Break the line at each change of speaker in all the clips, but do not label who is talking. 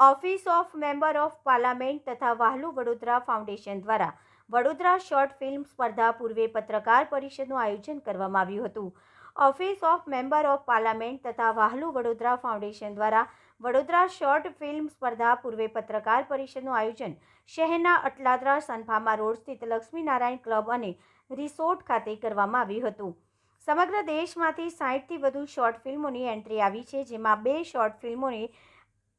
Office of member of parliament તથા વાહલુ Vadodara foundation દ્વારા વડોદરા શોર્ટ ફિલ્મ સ્પર્ધા પૂર્વે પત્રકાર પરિષદનું આયોજન કરવામાં આવ્યું હતું. Office of member of parliament તથા વાહલુ વડોદરા ફાઉન્ડેશન દ્વારા વડોદરા શોર્ટ ફિલ્મ સ્પર્ધા પૂર્વે પત્રકાર પરિષદનું આયોજન શહેરના અટલાદરા સનફામા રોડ સ્થિત લક્ષ્મીનારાયણ ક્લબ અને રિસોર્ટ ખાતે કરવામાં આવ્યું હતું. સમગ્ર દેશમાંથી સાહીઠથી વધુ શોર્ટ ફિલ્મોની એન્ટ્રી આવી છે, જેમાં બે શોર્ટ ફિલ્મોની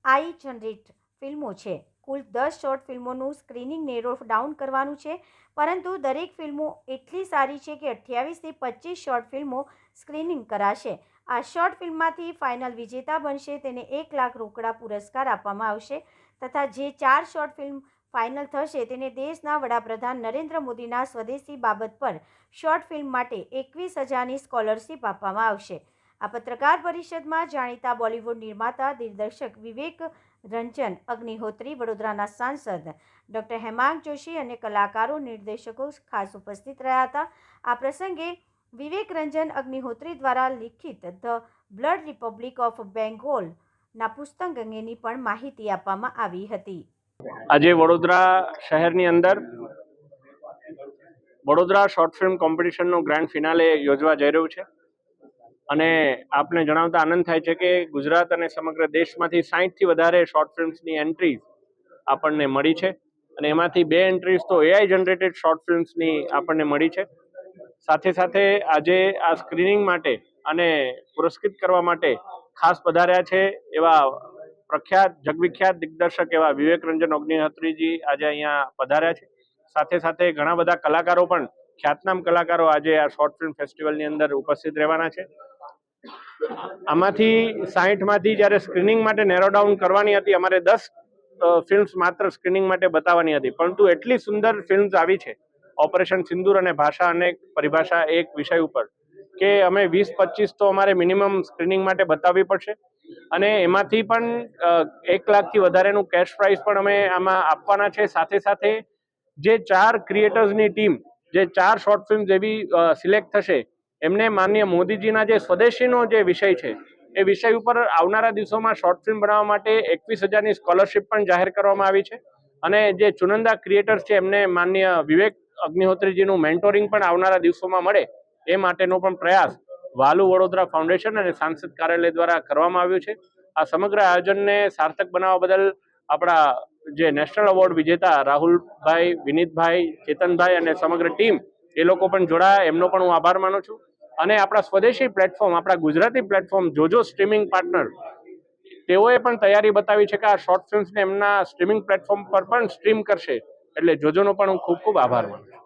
આઈ જનરેટ ફિલ્મો છે. કુલ દસ શોર્ટ ફિલ્મોનું સ્ક્રીનિંગ નેરો ડાઉન કરવાનું છે. પરંતુ દરેક ફિલ્મો એટલી સારી છે કે અઠ્યાવીસથી પચીસ શોર્ટ ફિલ્મો સ્ક્રીનિંગ કરાશે. આ શોર્ટ ફિલ્મમાંથી ફાઇનલ વિજેતા બનશે. તેને એક લાખ રોકડા પુરસ્કાર આપવામાં આવશે. તથા જે ચાર શોર્ટ ફિલ્મ ફાઇનલ થશે તેને દેશના વડાપ્રધાન નરેન્દ્ર મોદીના સ્વદેશી બાબત પર શોર્ટ ફિલ્મ માટે એકવીસ હજારની સ્કોલરશીપ આપવામાં આવશે. આ પત્રકાર પરિષદમાં જાણીતા બોલિવૂડ નિર્માતા દિગ્દર્શક વિવેક રંજન, અગ્નિહોત્રી, વડોદરાના સાંસદ ડૉક્ટર હેમાંગ જોશી અને કલાકારો, નિર્દેશકો ખાસ ઉપસ્થિત રહ્યા હતા. આ પ્રસંગે વિવેક રંજન, અગ્નિહોત્રી દ્વારા લિખિત ધ બ્લડ રિપબ્લિક ઓફ બેંગોલના પુસ્તક અંગેની પણ માહિતી આપવામાં આવી હતી.
આજે વડોદરા શહેરની અંદર વડોદરા શોર્ટ ફિલ્મ કોમ્પિટિશનનું ગ્રાન્ડ ફિનાલે યોજવા જઈ રહ્યું છે. અને આપને જણાવતા આનંદ થાય છે કે ગુજરાત અને સમગ્ર દેશમાંથી સાહીઠથી વધારે શોર્ટ ફિલ્મ્સની એન્ટ્રીઝ આપણને મળી છે. અને એમાંથી બે એન્ટ્રીઝ તો એઆઈ જનરેટેડ શોર્ટ ફિલ્મ્સની આપણને મળી છે. સાથે સાથે આજે આ સ્ક્રીનિંગ માટે અને પુરસ્કૃત કરવા માટે ખાસ પધાર્યા છે એવા પ્રખ્યાત, જગવિખ્યાત દિગ્દર્શક એવા વિવેક રંજન અગ્નિહોત્રીજી આજે અહીંયા પધાર્યા છે. સાથે સાથે ઘણા બધા કલાકારો પણ ખ્યાતનામ કલાકારો આજે આ શોર્ટ ફિલ્મ ફેસ્ટિવલની અંદર ઉપસ્થિત રહેવાના છે. આમાંથી સાહીઠમાંથી જ્યારે સ્ક્રીનિંગ માટે નેરો ડાઉન કરવાની હતી, અમારે દસ ફિલ્મ્સ માત્ર સ્ક્રીનિંગ માટે બતાવવાની હતી. પરંતુ એટલી સુંદર ફિલ્મ્સ આવી છે. ઓપરેશન સિંદૂર અને ભાષા અને પરિભાષા એક વિષય ઉપર કે અમે વીસ, પચીસ તો અમારે મિનિમમ સ્ક્રીનિંગ માટે બતાવવી પડશે. અને એમાંથી પણ એક લાખથી વધારેનું કેશ પ્રાઇઝ પણ અમે આમાં આપવાના છે. સાથે સાથે જે ચાર ક્રિએટર્સની ટીમ જે ચાર શોર્ટ ફિલ્મ જેવી સિલેક્ટ થશે એમને માનનીય મોદીજીના જે સ્વદેશીનો જે વિષય છે, એ વિષય ઉપર આવનારા દિવસોમાં શોર્ટ ફિલ્મ બનાવવા માટે એકવીસ હજારની સ્કોલરશિપ પણ જાહેર કરવામાં આવી છે. અને જે ચુનંદા ક્રિએટર્સ છે, એમને માનનીય વિવેક અગ્નિહોત્રીજીનું મેન્ટોરિંગ પણ આવનારા દિવસોમાં મળે એ માટેનો પણ પ્રયાસ વાલુ વડોદરા ફાઉન્ડેશન અને સાંસદ કાર્યાલય દ્વારા કરવામાં આવ્યું છે. આ સમગ્ર આયોજનને સાર્થક બનાવવા બદલ આપણા જે નેશનલ એવોર્ડ વિજેતા રાહુલભાઈ, વિનીતભાઈ, ચેતનભાઈ અને સમગ્ર ટીમ એ લોકો પણ જોડાયા, એમનો પણ હું આભાર માનું છું. અને આપણા સ્વદેશી પ્લેટફોર્મ આપણા Gujarati platform Jojo streaming partner તેઓએ પણ તૈયારી બતાવી છે કે આ શોર્ટ ફિલ્મ્સને એમના સ્ટ્રીમિંગ પ્લેટફોર્મ પર પણ સ્ટ્રીમ કરશે. એટલે જોજોનો પણ હું ખૂબ ખૂબ આભાર માનું છું.